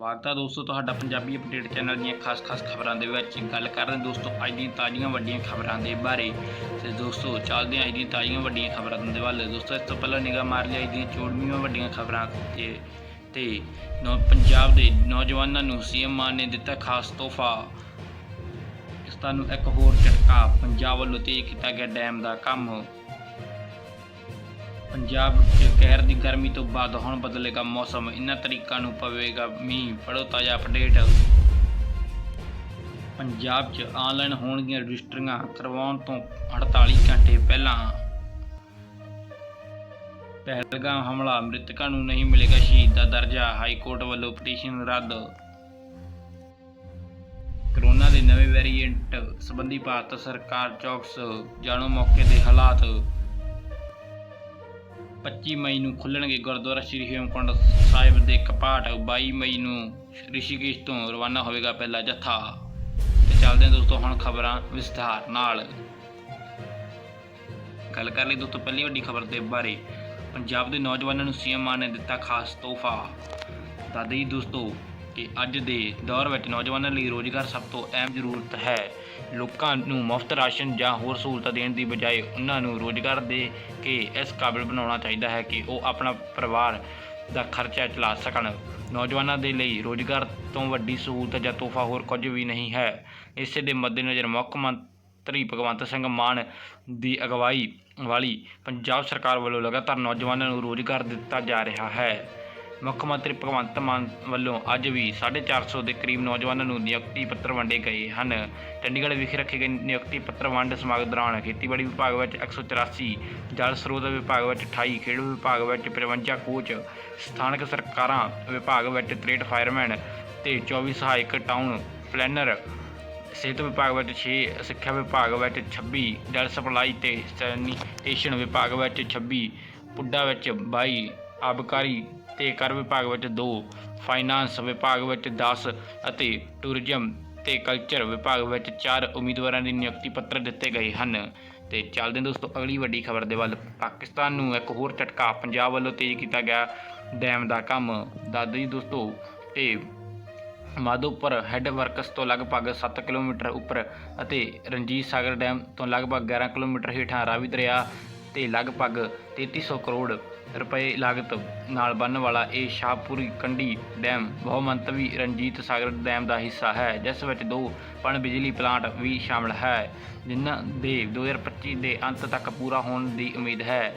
ਸਵਾਗਤ ਹੈ ਦੋਸਤੋ, ਤੁਹਾਡਾ ਪੰਜਾਬੀ ਅਪਡੇਟ ਚੈਨਲ ਦੀਆਂ ਖਾਸ-ਖਾਸ ਖਬਰਾਂ ਦੇ ਵਿੱਚ ਗੱਲ ਕਰ ਰਹੇ ਦੋਸਤੋ, ਅੱਜ ਦੀਆਂ ਤਾਜ਼ੀਆਂ ਵੱਡੀਆਂ ਖਬਰਾਂ ਦੇ ਬਾਰੇ। ਤੇ ਦੋਸਤੋ, ਚੱਲਦੇ ਹਾਂ ਅੱਜ ਦੀਆਂ ਤਾਜ਼ੀਆਂ ਵੱਡੀਆਂ ਖਬਰਾਂ ਦੇ ਵੱਲ। ਦੋਸਤੋ, ਇਸ ਤੋਂ ਪਹਿਲਾਂ ਨਿਗਾਹ ਮਾਰ ਲਈ, ਅੱਜ ਦੀਆਂ ਚੋੜਵੀਆਂ ਵੱਡੀਆਂ ਖਬਰਾਂ ਤੇ ਤੇ ਨੌ, ਪੰਜਾਬ ਦੇ ਨੌਜਵਾਨਾਂ ਨੂੰ ਸੀਐਮ ਮਾਨ ਨੇ ਦਿੱਤਾ ਖਾਸ ਤੋਹਫਾ। ਇਸ ਤੁਹਾਨੂੰ ਇੱਕ ਹੋਰ ਝਟਕਾ, ਪੰਜਾਬ ਵੱਲੋਂ ਤੇਜ਼ ਕੀਤਾ ਗਿਆ ਡੈਮ ਦਾ ਕੰਮ। ਪੰਜਾਬ 'ਚ ਕਹਿਰ ਦੀ ਗਰਮੀ ਤੋਂ ਬਾਅਦ ਹੁਣ ਬਦਲੇਗਾ ਮੌਸਮ, ਇਨ੍ਹਾਂ ਤਰੀਕਾਂ ਨੂੰ ਪਵੇਗਾ ਮੀਂਹ। ਪੜੋ ਤਾਜ਼ਾ ਅਪਡੇਟ ਪੰਜਾਬ 'ਚ ਆਨਲਾਈਨ ਹੋਣਗੀਆਂ ਰਜਿਸਟਰੀਆਂ ਕਰਵਾਉਣ ਤੋਂ 48 ਘੰਟੇ ਪਹਿਲਾਂ। ਪਹਿਲਗਾਮ ਹਮਲਾ, ਮ੍ਰਿਤਕਾਂ ਨੂੰ ਨਹੀਂ ਮਿਲੇਗਾ ਸ਼ਹੀਦ ਦਾ ਦਰਜਾ ਹਾਈ ਕੋਰਟ ਵੱਲੋਂ ਪਟੀਸ਼ਨ ਰੱਦ। ਕਰੋਨਾ ਦੇ ਨਵੇਂ ਵੇਰੀਐਂਟ ਸੰਬੰਧੀ ਭਾਰਤ ਸਰਕਾਰ ਚੌਕਸ, ਜਾਣੋ ਮੌਕੇ ਦੇ ਹਾਲਾਤ। 25 ਮਈ ਨੂੰ ਖੁੱਲਣਗੇ ਗੁਰਦੁਆਰਾ ਸ੍ਰੀ ਹੇਮਕੁੰਟ ਸਾਹਿਬ ਦੇ ਕਪਾਟ 22 ਮਈ ਨੂੰ ਰਿਸ਼ੀਕੇਸ਼ ਤੋਂ ਰਵਾਨਾ ਹੋਵੇਗਾ ਪਹਿਲਾ ਜੱਥਾ। ਤੇ ਚੱਲਦੇ ਹਾਂ ਦੋਸਤੋ ਹੁਣ ਖਬਰਾਂ ਵਿਸਥਾਰ ਨਾਲ। ਗੱਲ ਕਰ ਲਈ ਦੋਸਤੋ ਪਹਿਲੀ ਵੱਡੀ ਖਬਰ ਦੇ ਬਾਰੇ। ਪੰਜਾਬ ਦੇ ਨੌਜਵਾਨਾਂ ਨੂੰ ਸੀਐਮ ਮਾਨ ਨੇ ਦਿੱਤਾ ਖਾਸ ਤੋਹਫਾ। ਦਾਦੀ ਦੋਸਤੋ ਕਿ ਅੱਜ ਦੇ ਦੌਰ ਵਿੱਚ ਨੌਜਵਾਨਾਂ ਲਈ ਰੋਜ਼ਗਾਰ ਸਭ ਤੋਂ ਅਹਿਮ ਜ਼ਰੂਰਤ ਹੈ। ਲੋਕਾਂ ਨੂੰ ਮੁਫਤ ਰਾਸ਼ਨ ਜਾਂ ਹੋਰ ਸਹੂਲਤਾਂ ਦੇਣ ਦੀ ਬਜਾਏ ਉਹਨਾਂ ਨੂੰ ਰੋਜ਼ਗਾਰ ਦੇ ਕੇ ਇਸ ਕਾਬਿਲ ਬਣਾਉਣਾ ਚਾਹੀਦਾ ਹੈ ਕਿ ਉਹ ਆਪਣਾ ਪਰਿਵਾਰ ਦਾ ਖਰਚਾ ਚਲਾ ਸਕਣ। ਨੌਜਵਾਨਾਂ ਦੇ ਲਈ ਰੋਜ਼ਗਾਰ ਤੋਂ ਵੱਡੀ ਸਹੂਲਤ ਜਾਂ ਤੋਹਫਾ ਹੋਰ ਕੁਝ ਵੀ ਨਹੀਂ ਹੈ। ਇਸੇ ਦੇ ਮੱਦੇਨਜ਼ਰ ਮੁੱਖ ਮੰਤਰੀ ਭਗਵੰਤ ਸਿੰਘ ਮਾਨ ਦੀ ਅਗਵਾਈ ਵਾਲੀ ਪੰਜਾਬ ਸਰਕਾਰ ਵੱਲੋਂ ਲਗਾਤਾਰ ਨੌਜਵਾਨਾਂ ਨੂੰ ਰੋਜ਼ਗਾਰ ਦਿੱਤਾ ਜਾ ਰਿਹਾ ਹੈ। ਮੁੱਖ ਮੰਤਰੀ ਭਗਵੰਤ ਮਾਨ ਵੱਲੋਂ ਅੱਜ ਵੀ 450 ਦੇ ਕਰੀਬ ਨੌਜਵਾਨਾਂ ਨੂੰ ਨਿਯੁਕਤੀ ਪੱਤਰ ਵੰਡੇ ਗਏ ਹਨ। ਚੰਡੀਗੜ੍ਹ ਵਿਖੇ ਰੱਖੇ ਗਏ ਨਿਯੁਕਤੀ ਪੱਤਰ ਵੰਡ ਸਮਾਗਮ ਦੌਰਾਨ ਖੇਤੀਬਾੜੀ ਵਿਭਾਗ ਵਿੱਚ 184 ਜਲ ਸਰੋਤ ਵਿਭਾਗ ਵਿੱਚ 28 ਖੇਡ ਵਿਭਾਗ ਵਿੱਚ 53 ਕੋਚ, ਸਥਾਨਕ ਸਰਕਾਰਾਂ ਵਿਭਾਗ ਵਿੱਚ 63 ਫਾਇਰਮੈਨ ਤੇ 24 ਸਹਾਇਕ ਟਾਊਨ ਪਲੈਨਰ, ਸਿਹਤ ਵਿਭਾਗ ਵਿੱਚ 6 ਸਿੱਖਿਆ ਵਿਭਾਗ ਵਿੱਚ 26 ਜਲ ਸਪਲਾਈ ਤੇ ਸੈਨੀਟੇਸ਼ਨ ਵਿਭਾਗ ਵਿੱਚ 26 ਪੁੱਡਾ ਵਿੱਚ 22 ਆਬਕਾਰੀ ਤੇ ਕਰ ਵਿਭਾਗ ਵਿੱਚ 2 ਫਾਈਨਾਂਸ ਵਿਭਾਗ ਵਿੱਚ 10 ਅਤੇ ਟੂਰਿਜ਼ਮ ਤੇ ਕਲਚਰ ਵਿਭਾਗ ਵਿੱਚ 4 ਉਮੀਦਵਾਰਾਂ ਦੇ ਨਿਯੁਕਤੀ ਪੱਤਰ ਦਿੱਤੇ ਗਏ ਹਨ। ਤੇ ਚੱਲਦੇ ਹਾਂ ਦੋਸਤੋ, ਅਗਲੀ ਵੱਡੀ ਖਬਰ ਦੇ ਵੱਲ। ਪਾਕਿਸਤਾਨ ਨੂੰ ਇੱਕ ਹੋਰ ਝਟਕਾ ਪੰਜਾਬ ਵੱਲੋਂ ਤੇਜ਼ ਕੀਤਾ ਗਿਆ ਡੈਮ ਦਾ ਕੰਮ। ਦਾਦੀ ਦੋਸਤੋ, ਤੇ ਮਾਧੋਪੁਰ ਹੈੱਡ ਵਰਕਸ ਤੋਂ ਲਗਭਗ 7 ਕਿਲੋਮੀਟਰ ਉੱਪਰ ਅਤੇ ਰਣਜੀਤ ਸਾਗਰ ਡੈਮ ਤੋਂ ਲਗਭਗ 11 ਕਿਲੋਮੀਟਰ ਹੇਠਾਂ ਰਾਵੀ ਦਰਿਆ ਤੇ ਲਗਭਗ 3300 ਕਰੋੜ ਰੁਪਏ ਲਾਗਤ ਨਾਲ ਬਣਨ ਵਾਲਾ ਇਹ ਸ਼ਾਹਪੁਰੀ ਕੰਢੀ ਡੈਮ ਬਹੁਮੰਤਵੀ ਰਣਜੀਤ ਸਾਗਰ ਡੈਮ ਦਾ ਹਿੱਸਾ ਹੈ, ਜਿਸ ਵਿੱਚ ਦੋ ਪਣ ਬਿਜਲੀ ਪਲਾਂਟ ਵੀ ਸ਼ਾਮਲ ਹੈ, ਜਿਨ੍ਹਾਂ ਦੇ 2025 ਦੇ ਅੰਤ ਤੱਕ ਪੂਰਾ ਹੋਣ ਦੀ ਉਮੀਦ ਹੈ।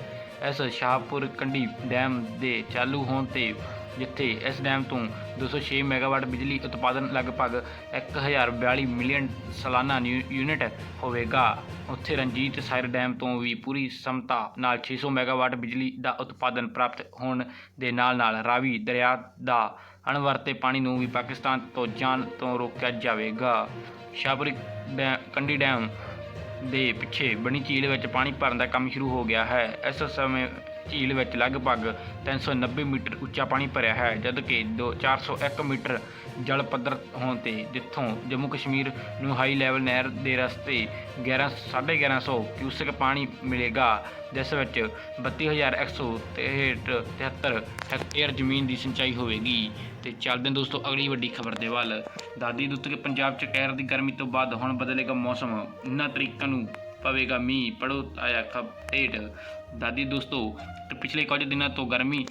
ਇਸ ਸ਼ਾਹਪੁਰ ਕੰਢੀ ਡੈਮ ਦੇ ਚਾਲੂ ਹੋਣ ਤੇ ਜਿੱਥੇ ਇਸ ਡੈਮ ਤੋਂ 206 ਮੈਗਾਵਾਟ ਬਿਜਲੀ ਉਤਪਾਦਨ ਲਗਭਗ 1042 ਮਿਲੀਅਨ ਸਾਲਾਨਾ ਨਿਊ- ਯੂਨਿਟ ਹੋਵੇਗਾ। ਉੱਥੇ ਰਣਜੀਤ ਸਾਗਰ ਡੈਮ ਤੋਂ ਵੀ ਪੂਰੀ ਸਮਤਾ ਨਾਲ 600 ਮੈਗਾਵਾਟ ਬਿਜਲੀ ਦਾ ਉਤਪਾਦਨ ਪ੍ਰਾਪਤ ਹੋਣ ਦੇ ਨਾਲ-ਨਾਲ ਰਾਵੀ ਦਰਿਆ ਦਾ ਅਣਵਰਤੇ ਪਾਣੀ ਨੂੰ ਵੀ ਪਾਕਿਸਤਾਨ ਤੋਂ ਜਾਣ ਤੋਂ ਰੋਕਿਆ ਜਾਵੇਗਾ। ਸ਼ਾਬਰੀ ਡੈਮ ਕੰਢੀ ਡੈਮ ਦੇ ਪਿੱਛੇ ਬਣੀ ਝੀਲ ਵਿੱਚ ਪਾਣੀ ਭਰਨ ਦਾ ਕੰਮ ਸ਼ੁਰੂ ਹੋ ਗਿਆ ਹੈ। ਇਸ ਸਮੇਂ ਝੀਲ ਵਿੱਚ ਲਗਭਗ 390 ਮੀਟਰ ਉੱਚਾ ਪਾਣੀ ਭਰਿਆ ਹੈ, ਜਦਕਿ ਦੋ 401 ਮੀਟਰ ਜਲ ਪੱਧਰ ਹੋਣ ਤੇ ਜਿੱਥੋਂ ਜੰਮੂ ਕਸ਼ਮੀਰ ਨੂੰ ਹਾਈ ਲੈਵਲ ਨਹਿਰ ਦੇ ਰਸਤੇ 11 1150 ਕਿਊਸਕ ਪਾਣੀ ਮਿਲੇਗਾ, ਜਿਸ ਵਿੱਚ 32173 ਹੈਕਟੇਅਰ ਜ਼ਮੀਨ ਦੀ ਸਿੰਚਾਈ ਹੋਵੇਗੀ। ਤੇ ਚੱਲਦੇ ਹਾਂ ਦੋਸਤੋ ਅਗਲੀ ਵੱਡੀ ਖਬਰ ਦੇ ਵੱਲ। ਦਾਦੀ ਦੁੱਤ ਕੇ ਪੰਜਾਬ 'ਚ ਕਹਿਰ ਦੀ ਗਰਮੀ ਤੋਂ ਬਾਅਦ ਹੁਣ ਬਦਲੇਗਾ ਮੌਸਮ। ਇਹਨਾਂ ਤਰੀਕਾਂ ਨੂੰ ਪਵੇਗਾ ਮੀਂਹ, ਪੜੋ ਆਇਆ ਖਬਰੇਟ ਦਾਦੀ ਦੋਸਤੋ, ਪਿਛਲੇ ਕੁਝ ਦਿਨਾਂ ਤੋਂ ਗਰਮੀ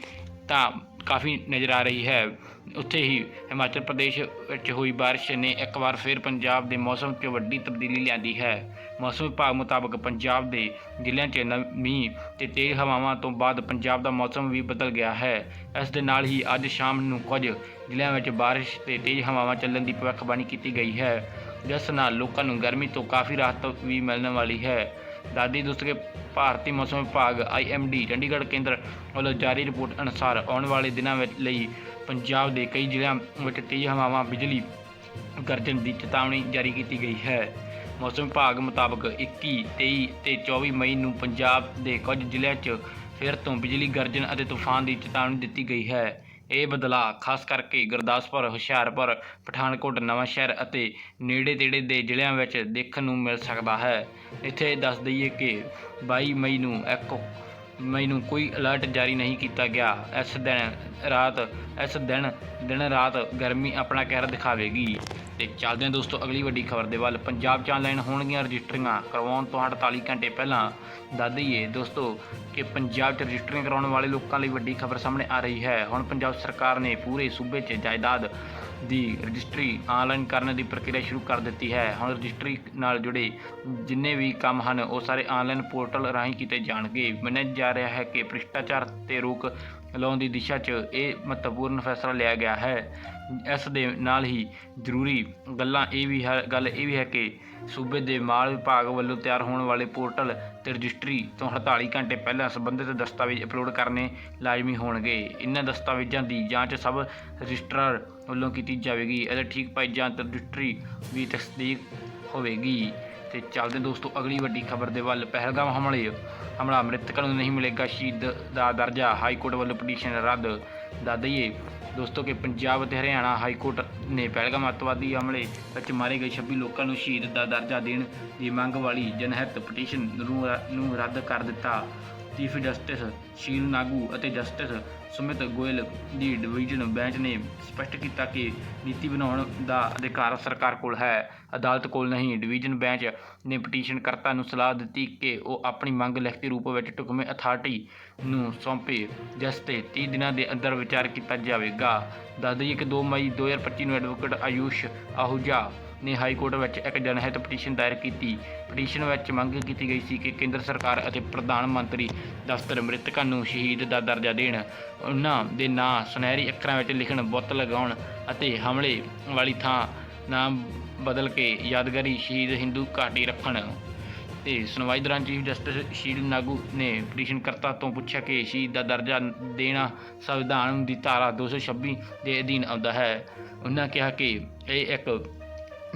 ਤਾਂ ਕਾਫੀ ਨਜ਼ਰ ਆ ਰਹੀ ਹੈ। ਉੱਥੇ ਹੀ ਹਿਮਾਚਲ ਪ੍ਰਦੇਸ਼ ਵਿੱਚ ਹੋਈ ਬਾਰਿਸ਼ ਨੇ ਇੱਕ ਵਾਰ ਫਿਰ ਪੰਜਾਬ ਦੇ ਮੌਸਮ 'ਚ ਵੱਡੀ ਤਬਦੀਲੀ ਲਿਆਂਦੀ ਹੈ। ਮੌਸਮ ਵਿਭਾਗ ਮੁਤਾਬਕ ਪੰਜਾਬ ਦੇ ਜ਼ਿਲ੍ਹਿਆਂ 'ਚ ਨ- ਮੀਂਹ ਤੇ ਤੇਜ਼ ਹਵਾਵਾਂ ਤੋਂ ਬਾਅਦ ਪੰਜਾਬ ਦਾ ਮੌਸਮ ਵੀ ਬਦਲ ਗਿਆ ਹੈ। ਇਸ ਦੇ ਨਾਲ ਹੀ ਅੱਜ ਸ਼ਾਮ ਨੂੰ ਕੁਝ ਜ਼ਿਲ੍ਹਿਆਂ ਵਿੱਚ ਬਾਰਿਸ਼ ਤੇ ਤੇਜ਼ ਹਵਾਵਾਂ ਚੱਲਣ ਦੀ ਭਵਿੱਖਬਾਣੀ ਕੀਤੀ ਗਈ ਹੈ। ਜਿਸ ਨਾਲ ਲੋਕਾਂ ਨੂੰ ਗਰਮੀ ਤੋਂ ਕਾਫੀ ਰਾਹਤ ਵੀ ਮਿਲਣ ਵਾਲੀ ਹੈ। ਦਾਦੀ ਦੋਸਤੋ ਭਾਰਤੀ ਮੌਸਮ ਵਿਭਾਗ ਆਈਐਮਡੀ ਚੰਡੀਗੜ੍ਹ ਕੇਂਦਰ ਵੱਲੋਂ ਜਾਰੀ ਰਿਪੋਰਟ ਅਨੁਸਾਰ ਆਉਣ ਵਾਲੇ ਦਿਨਾਂ ਵਿੱਚ ਲਈ ਪੰਜਾਬ ਦੇ ਕਈ ਜ਼ਿਲ੍ਹਿਆਂ ਵਿੱਚ ਤੇਜ਼ ਹਵਾਵਾਂ, ਬਿਜਲੀ ਗਰਜਨ ਦੀ ਚੇਤਾਵਨੀ ਜਾਰੀ ਕੀਤੀ ਗਈ ਹੈ। ਮੌਸਮ ਵਿਭਾਗ ਮੁਤਾਬਕ 21 23 ਤੇ 24 ਮਈ ਨੂੰ ਪੰਜਾਬ ਦੇ ਕੁਝ ਜ਼ਿਲ੍ਹਿਆਂ 'ਚ ਫਿਰ ਤੋਂ ਬਿਜਲੀ ਗਰਜਨ ਅਤੇ ਤੂਫਾਨ ਦੀ ਚੇਤਾਵਨੀ ਦਿੱਤੀ ਗਈ ਹੈ। ਇਹ ਬਦਲਾਅ ਖਾਸ ਕਰਕੇ ਗੁਰਦਾਸਪੁਰ, ਹੁਸ਼ਿਆਰਪੁਰ, ਪਠਾਨਕੋਟ ਨਵਾਂਸ਼ਹਿਰ ਅਤੇ ਨੇੜੇ-ਤੇੜੇ ਦੇ ਜ਼ਿਲ੍ਹਿਆਂ ਵਿੱਚ ਦੇਖਣ ਨੂੰ ਮਿਲ ਸਕਦਾ ਹੈ। ਇੱਥੇ ਦੱਸ ਦਈਏ ਕਿ 22 ਮਈ ਨੂੰ ਇੱਕ ਮਈ ਨੂੰ ਕੋਈ ਅਲਰਟ ਜਾਰੀ ਨਹੀਂ ਕੀਤਾ ਗਿਆ। ਇਸ ਦਿਨ ਰਾਤ, ਇਸ ਦਿਨ ਦਿਨ ਰਾਤ ਗਰਮੀ ਆਪਣਾ ਕਹਿਰ ਦਿਖਾਵੇਗੀ। ਤੇ ਚੱਲਦੇ ਹਾਂ ਦੋਸਤੋ, ਅਗਲੀ ਵੱਡੀ ਖਬਰ ਦੇ ਵੱਲ। ਪੰਜਾਬ ਚ ਆਨਲਾਈਨ ਹੋਣਗੀਆਂ ਰਜਿਸਟਰੀਆਂ। ਕਰਵਾਉਣ ਤੋਂ 48 ਘੰਟੇ ਪਹਿਲਾਂ ਦੱਸ ਦਈਏ ਦੋਸਤੋ ਕਿ ਪੰਜਾਬ 'ਚ ਰਜਿਸਟਰੀਆਂ ਕਰਾਉਣ ਵਾਲੇ ਲੋਕਾਂ ਲਈ ਵੱਡੀ ਖਬਰ ਸਾਹਮਣੇ ਆ ਰਹੀ ਹੈ। ਹੁਣ ਪੰਜਾਬ ਸਰਕਾਰ ਨੇ ਪੂਰੇ ਸੂਬੇ 'ਚ ਜਾਇਦਾਦ ਦੀ ਰਜਿਸਟਰੀ ਆਨਲਾਈਨ ਕਰਨ ਦੀ ਪ੍ਰਕਿਰਿਆ ਸ਼ੁਰੂ ਕਰ ਦਿੱਤੀ ਹੈ। ਹੁਣ ਰਜਿਸਟਰੀ ਨਾਲ ਜੁੜੇ ਜਿੰਨੇ ਵੀ ਕੰਮ ਹਨ, ਉਹ ਸਾਰੇ ਆਨਲਾਈਨ ਪੋਰਟਲ ਰਾਹੀਂ ਕੀਤੇ ਜਾਣਗੇ। ਮੰਨਿਆ ਜਾ ਰਿਹਾ ਹੈ ਕਿ ਭ੍ਰਿਸ਼ਟਾਚਾਰ ਤੇ ਰੋਕ ਲਾਉਣ ਦੀ ਦਿਸ਼ਾ 'ਚ ਇਹ ਮਹੱਤਵਪੂਰਨ ਫੈਸਲਾ ਲਿਆ ਗਿਆ ਹੈ। ਇਸ ਦੇ ਨਾਲ ਹੀ ਜ਼ਰੂਰੀ ਗੱਲਾਂ ਇਹ ਵੀ ਹੈ, ਗੱਲ ਇਹ ਵੀ ਹੈ ਕਿ ਸੂਬੇ ਦੇ ਮਾਲ ਵਿਭਾਗ ਵੱਲੋਂ ਤਿਆਰ ਹੋਣ ਵਾਲੇ ਪੋਰਟਲ ਤੇ ਰਜਿਸਟਰੀ ਤੋਂ 48 ਘੰਟੇ ਪਹਿਲਾਂ ਸੰਬੰਧਿਤ ਦਸਤਾਵੇਜ਼ ਅਪਲੋਡ ਕਰਨੇ ਲਾਜ਼ਮੀ ਹੋਣਗੇ। ਇਹਨਾਂ ਦਸਤਾਵੇਜ਼ਾਂ ਦੀ ਜਾਂਚ ਸਭ ਰਜਿਸਟਰਾਰ ਵੱਲੋਂ ਕੀਤੀ ਜਾਵੇਗੀ। ਅਤੇ ਠੀਕ ਪਾਈ ਜਾਂਚ ਰਜਿਸਟਰੀ ਵੀ ਤਸਦੀਕ ਹੋਵੇਗੀ। ਤੇ ਚੱਲਦੇ ਦੋਸਤੋ, ਅਗਲੀ ਵੱਡੀ ਖਬਰ ਦੇ ਵੱਲ। ਪਹਿਲਗਾਮ ਹਮਲੇ। ਹਮਲਾ ਮ੍ਰਿਤਕਾਂ ਨੂੰ ਨਹੀਂ ਮਿਲੇਗਾ ਸ਼ਹੀਦ ਦਾ ਦਰਜਾ। ਹਾਈ ਕੋਰਟ ਵੱਲੋਂ ਪਟੀਸ਼ਨ ਰੱਦ। ਦੱਸ ਦਈਏ ਦੋਸਤੋ ਕਿ ਪੰਜਾਬ ਅਤੇ ਹਰਿਆਣਾ ਹਾਈ ਕੋਰਟ ਨੇ ਪਹਿਲਗਾਮ ਅੱਤਵਾਦੀ ਹਮਲੇ ਵਿੱਚ ਮਾਰੇ ਗਏ 26 ਲੋਕਾਂ ਨੂੰ ਸ਼ਹੀਦ ਦਾ ਦਰਜਾ ਦੇਣ ਦੀ ਮੰਗ ਵਾਲੀ ਜਨਹਿਤ ਪਟੀਸ਼ਨ ਨੂੰ ਨੂੰ ਰੱਦ ਕਰ ਦਿੱਤਾ। ਚੀਫ ਜਸਟਿਸ ਸ਼ੀਲ ਨਾਗੂ ਅਤੇ ਜਸਟਿਸ ਸੁਮਿਤ ਗੋਇਲ ਦੀ ਡਿਵੀਜ਼ਨ ਬੈਂਚ ਨੇ ਸਪਸ਼ਟ ਕੀਤਾ ਕਿ ਨੀਤੀ ਬਣਾਉਣ ਦਾ ਅਧਿਕਾਰ ਸਰਕਾਰ ਕੋਲ ਹੈ। ਅਦਾਲਤ ਕੋਲ ਨਹੀਂ, ਡਿਵੀਜ਼ਨ ਬੈਂਚ ਨੇ ਪਟੀਸ਼ਨ ਕਰਤਾ ਨੂੰ ਸਲਾਹ ਦਿੱਤੀ ਕਿ ਉਹ ਆਪਣੀ ਮੰਗ ਲਿਖਤੀ ਰੂਪ ਵਿੱਚ ਢੁਕਵੇਂ ਅਥਾਰਟੀ ਨੂੰ ਸੌਂਪੇ ਜਿਸ ਤੇ 30 ਦਿਨਾਂ ਦੇ ਅੰਦਰ ਵਿਚਾਰ ਕੀਤਾ ਜਾਵੇਗਾ। ਦੱਸ ਦਈਏ ਕਿ 2 ਮਈ 2025 ਨੂੰ ਐਡਵੋਕੇਟ ਆਯੂਸ਼ ਆਹੂਜਾ ਨੇ ਹਾਈ ਕੋਰਟ ਵਿੱਚ ਇੱਕ ਜਨਹਿਤ ਪਟੀਸ਼ਨ ਦਾਇਰ ਕੀਤੀ। ਪਟੀਸ਼ਨ ਵਿੱਚ ਮੰਗ ਕੀਤੀ ਗਈ ਸੀ ਕਿ ਕੇਂਦਰ ਸਰਕਾਰ ਅਤੇ ਪ੍ਰਧਾਨ ਮੰਤਰੀ ਦਫ਼ਤਰ ਮ੍ਰਿਤਕਾਂ ਨੂੰ ਸ਼ਹੀਦ ਦਾ ਦਰਜਾ ਦੇਣ। ਉਹਨਾਂ ਦੇ ਨਾਂ, ਸੁਨਹਿਰੀ ਅੱਖਰਾਂ ਵਿੱਚ ਲਿਖਣ, ਬੁੱਤ ਲਗਾਉਣ ਅਤੇ ਹਮਲੇ ਵਾਲੀ ਥਾਂ ਨਾਮ ਬਦਲ ਕੇ ਯਾਦਗਾਰੀ ਸ਼ਹੀਦ ਹਿੰਦੂ ਘਾਟੀ ਰੱਖਣ। ਤੇ ਸੁਣਵਾਈ ਦੌਰਾਨ ਚੀਫ ਜਸਟਿਸ ਸ਼ੀਲ ਨਾਗੂ ਨੇ ਪਟੀਸ਼ਨ ਕਰਤਾ ਤੋਂ ਪੁੱਛਿਆ ਕਿ ਸ਼ਹੀਦ ਦਾ ਦਰਜਾ ਦੇਣਾ ਸੰਵਿਧਾਨ ਦੀ ਧਾਰਾ 226 ਦੇ ਅਧੀਨ ਆਉਂਦਾ ਹੈ। ਉਹਨਾਂ ਕਿਹਾ ਕਿ ਇਹ ਇੱਕ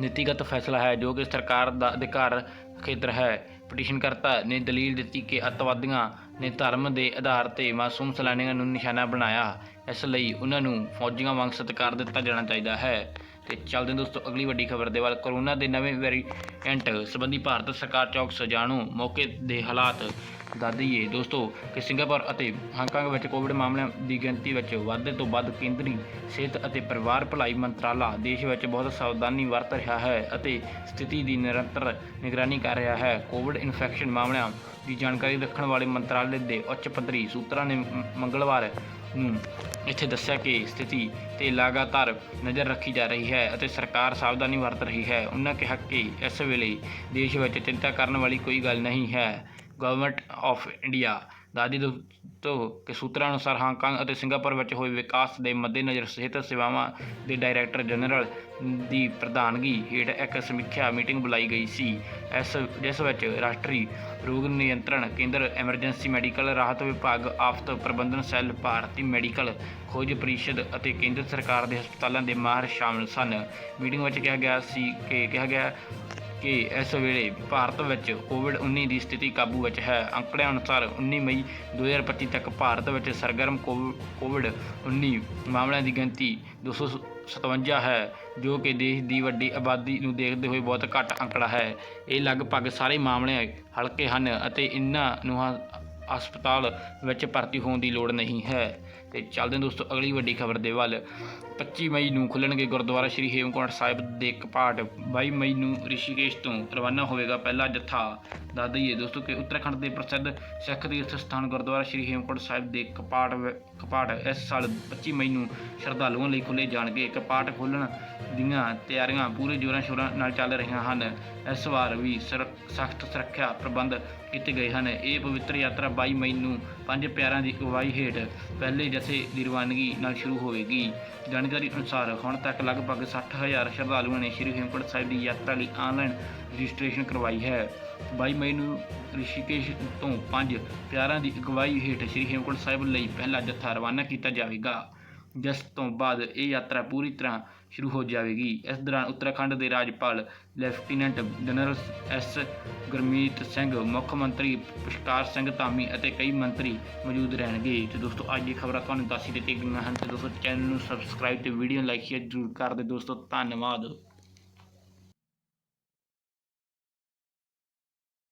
ਨੀਤੀਗਤ ਫੈਸਲਾ ਹੈ ਜੋ ਕਿ ਸਰਕਾਰ ਦਾ ਅਧਿਕਾਰ ਖੇਤਰ ਹੈ। ਪਟੀਸ਼ਨਕਰਤਾ ਨੇ ਦਲੀਲ ਦਿੱਤੀ ਕਿ ਅੱਤਵਾਦੀਆਂ ਨੇ ਧਰਮ ਦੇ ਆਧਾਰ ਤੇ ਮਾਸੂਮ ਸੈਲਾਨੀਆਂ ਨੂੰ ਨਿਸ਼ਾਨਾ ਬਣਾਇਆ। ਇਸ ਲਈ ਉਹਨਾਂ ਨੂੰ ਫੌਜੀਆਂ ਵਾਂਗ ਸਤਿਕਾਰ ਦਿੱਤਾ ਜਾਣਾ ਚਾਹੀਦਾ ਹੈ। ਤੇ ਚੱਲਦੇ ਦੋਸਤੋ, ਅਗਲੀ ਵੱਡੀ ਖਬਰ ਦੇ ਵੱਲ। ਕਰੋਨਾ ਦੇ ਨਵੇਂ ਵੇਰੀਐਂਟ ਸੰਬੰਧੀ ਭਾਰਤ ਸਰਕਾਰ ਚੌਕਸ ਜਾਣੋ ਮੌਕੇ ਦੇ ਹਾਲਾਤ ਦੱਸ ਦਈਏ, ਦੋਸਤੋ, ਕਿ ਸਿੰਗਾਪੁਰ ਅਤੇ ਹਾਂਗਕਾਂਗ ਵਿੱਚ ਕੋਵਿਡ ਮਾਮਲਿਆਂ ਦੀ ਗਿਣਤੀ ਵਿੱਚ ਵਾਧੇ ਤੋਂ ਵੱਧ ਕੇਂਦਰੀ ਸਿਹਤ ਅਤੇ ਪਰਿਵਾਰ ਭਲਾਈ ਮੰਤਰਾਲਾ ਦੇਸ਼ ਵਿੱਚ ਬਹੁਤ ਸਾਵਧਾਨੀ ਵਰਤ ਰਿਹਾ ਹੈ ਅਤੇ ਸਥਿਤੀ ਦੀ ਨਿਰੰਤਰ ਨਿਗਰਾਨੀ ਕਰ ਰਿਹਾ ਹੈ। ਕੋਵਿਡ ਇਨਫੈਕਸ਼ਨ ਮਾਮਲਿਆਂ ਦੀ ਜਾਣਕਾਰੀ ਰੱਖਣ ਵਾਲੇ ਮੰਤਰਾਲੇ ਦੇ ਉੱਚ ਪੱਧਰੀ ਸੂਤਰਾਂ ਨੇ ਮੰਗਲਵਾਰ ਨੂੰ ਇੱਥੇ ਦੱਸਿਆ ਕਿ ਸਥਿਤੀ ਤੇ ਲਗਾਤਾਰ ਨਜ਼ਰ ਰੱਖੀ ਜਾ ਰਹੀ ਹੈ ਅਤੇ ਸਰਕਾਰ ਸਾਵਧਾਨੀ ਵਰਤ ਰਹੀ ਹੈ। ਉਹਨਾਂ ਕਿਹਾ ਕਿ ਇਸ ਵੇਲੇ ਦੇਸ਼ ਵਿੱਚ ਚਿੰਤਾ ਕਰਨ ਵਾਲੀ ਕੋਈ ਗੱਲ ਨਹੀਂ ਹੈ। ਗਵਰਨਮੈਂਟ ਆਫ ਇੰਡੀਆ ਦਾਦੀ ਤੋਂ ਕਿ ਸੂਤਰਾਂ ਅਨੁਸਾਰ ਹਾਂਗਕਾਂਗ ਅਤੇ ਸਿੰਗਾਪੁਰ ਵਿੱਚ ਹੋਏ ਵਿਕਾਸ ਦੇ ਮੱਦੇਨਜ਼ਰ ਸਿਹਤ ਸੇਵਾਵਾਂ ਦੇ ਡਾਇਰੈਕਟਰ ਜਨਰਲ ਦੀ ਪ੍ਰਧਾਨਗੀ ਹੇਠ ਇੱਕ ਸਮੀਖਿਆ ਮੀਟਿੰਗ ਬੁਲਾਈ ਗਈ ਸੀ। ਇਸ, ਜਿਸ ਵਿੱਚ ਰਾਸ਼ਟਰੀ ਰੋਗ ਨਿਯੰਤਰਣ ਕੇਂਦਰ ਐਮਰਜੈਂਸੀ ਮੈਡੀਕਲ ਰਾਹਤ ਵਿਭਾਗ, ਆਫਤ ਪ੍ਰਬੰਧਨ ਸੈੱਲ, ਭਾਰਤੀ ਮੈਡੀਕਲ ਖੋਜ ਪ੍ਰੀਸ਼ਦ ਅਤੇ ਕੇਂਦਰ ਸਰਕਾਰ ਦੇ ਹਸਪਤਾਲਾਂ ਦੇ ਮਾਹਰ ਸ਼ਾਮਲ ਸਨ। ਮੀਟਿੰਗ ਵਿੱਚ ਕਿਹਾ ਗਿਆ ਸੀ ਕਿ, ਕਿਹਾ ਗਿਆ ਕਿ ਇਸ ਵੇਲੇ ਭਾਰਤ ਵਿੱਚ ਕੋਵਿਡ-19 ਦੀ ਸਥਿਤੀ ਕਾਬੂ ਵਿੱਚ ਹੈ। ਅੰਕੜਿਆਂ ਅਨੁਸਾਰ 19 ਮਈ 2025 ਤੱਕ ਭਾਰਤ ਵਿੱਚ ਸਰਗਰਮ ਕੋਵਿਡ-19 ਮਾਮਲਿਆਂ ਦੀ ਗਿਣਤੀ 257 ਹੈ, ਜੋ ਕਿ ਦੇਸ਼ ਦੀ ਵੱਡੀ ਆਬਾਦੀ ਨੂੰ ਦੇਖਦੇ ਹੋਏ ਬਹੁਤ ਘੱਟ ਅੰਕੜਾ ਹੈ। ਇਹ ਲਗਭਗ ਸਾਰੇ ਮਾਮਲੇ ਹਲਕੇ ਹਨ ਅਤੇ ਇਨ੍ਹਾਂ ਨੂੰ ਹ- ਹਸਪਤਾਲ ਵਿੱਚ ਭਰਤੀ ਹੋਣ ਦੀ ਲੋੜ ਨਹੀਂ ਹੈ। ਤੇ ਚੱਲਦੇ ਹਾਂ ਦੋਸਤੋ ਅਗਲੀ ਵੱਡੀ ਖਬਰ ਦੇ ਵੱਲ। 25 ਮਈ ਨੂੰ ਖੁੱਲਣਗੇ ਗੁਰਦੁਆਰਾ ਸ੍ਰੀ ਹੇਮਕੁੰਟ ਸਾਹਿਬ ਦੇ ਕਪਾਟ 22 ਮਈ ਨੂੰ ਰਿਸ਼ੀਕੇਸ਼ ਤੋਂ ਰਵਾਨਾ ਹੋਵੇਗਾ ਪਹਿਲਾ ਜੱਥਾ। ਦੱਸ ਦਈਏ ਦੋਸਤੋ ਕਿ ਉੱਤਰਾਖੰਡ ਦੇ ਪ੍ਰਸਿੱਧ ਸਿੱਖ ਤੀਰਥ ਸਥਾਨ ਗੁਰਦੁਆਰਾ ਸ੍ਰੀ ਹੇਮਕੁੰਟ ਸਾਹਿਬ ਦੇ ਕਪਾਟ ਵ- ਕਪਾਟ ਇਸ ਸਾਲ 25 ਮਈ ਨੂੰ ਸ਼ਰਧਾਲੂਆਂ ਲਈ ਖੁੱਲੇ ਜਾਣਗੇ। ਕਪਾਟ ਖੋਲ੍ਹਣ ਦੀਆਂ ਤਿਆਰੀਆਂ ਪੂਰੇ ਜੋਰਾਂ ਸ਼ੋਰਾਂ ਨਾਲ ਚੱਲ ਰਹੀਆਂ ਹਨ। ਇਸ ਵਾਰ ਵੀ ਸਖਤ ਸੁਰੱਖਿਆ ਪ੍ਰਬੰਧ ਕੀਤੇ ਗਏ ਹਨ। ਇਹ ਪਵਿੱਤਰ ਯਾਤਰਾ 22 ਮਈ ਨੂੰ ਪੰਜ ਪਿਆਰਾਂ ਦੀ ਅਗਵਾਈ ਹੇਠ ਪਹਿਲੇ ਜਥੇ ਦੀ ਰਵਾਨਗੀ ਨਾਲ ਸ਼ੁਰੂ ਹੋਵੇਗੀ। ਜਾਣਕਾਰੀ ਅਨੁਸਾਰ ਹੁਣ ਤੱਕ ਲਗਭਗ 60000 ਸ਼ਰਧਾਲੂਆਂ ਨੇ ਸ਼੍ਰੀ ਹੇਮਕੁੰਟ ਸਾਹਿਬ ਦੀ ਯਾਤਰਾ ਲਈ ਆਨਲਾਈਨ ਰਜਿਸਟ੍ਰੇਸ਼ਨ ਕਰਵਾਈ ਹੈ। 22 ਮਈ ਨੂੰ ਰਿਸ਼ੀਕੇਸ਼ ਤੋਂ ਪੰਜ ਪਿਆਰਾਂ ਦੀ ਅਗਵਾਈ ਹੇਠ ਸ਼੍ਰੀ ਹੇਮਕੁੰਟ ਸਾਹਿਬ ਲਈ ਪਹਿਲਾ ਜਥਾ ਰਵਾਨਾ ਕੀਤਾ ਜਾਵੇਗਾ। ਜਿਸ ਤੋਂ ਬਾਅਦ ਇਹ ਯਾਤਰਾ ਪੂਰੀ ਤਰ੍ਹਾਂ ਸ਼ੁਰੂ ਹੋ ਜਾਵੇਗੀ। ਇਸ ਦੌਰਾਨ ਉੱਤਰਾਖੰਡ ਦੇ ਰਾਜਪਾਲ lieutenant general S. Gurmeet Singh, ਮੁੱਖ ਮੰਤਰੀ ਪੁਸ਼ਕਾਰ ਸਿੰਘ ਧਾਮੀ ਅਤੇ ਕਈ ਮੰਤਰੀ ਮੌਜੂਦ ਰਹਿਣਗੇ। ਤੇ ਦੋਸਤੋ, ਅੱਜ ਇਹ ਖਬਰਾਂ ਤੁਹਾਨੂੰ ਦੱਸ ਹੀ ਦਿੱਤੀਆਂ ਗਈਆਂ ਹਨ। ਤੇ ਦੋਸਤੋ, ਚੈਨਲ ਨੂੰ ਸਬਸਕ੍ਰਾਈਬ ਤੇ ਵੀਡੀਓ ਲਾਈਕ ਸ਼ੇਅਰ ਜ਼ਰੂਰ ਕਰ ਦਿਓ। ਦੋਸਤੋ, ਧੰਨਵਾਦ।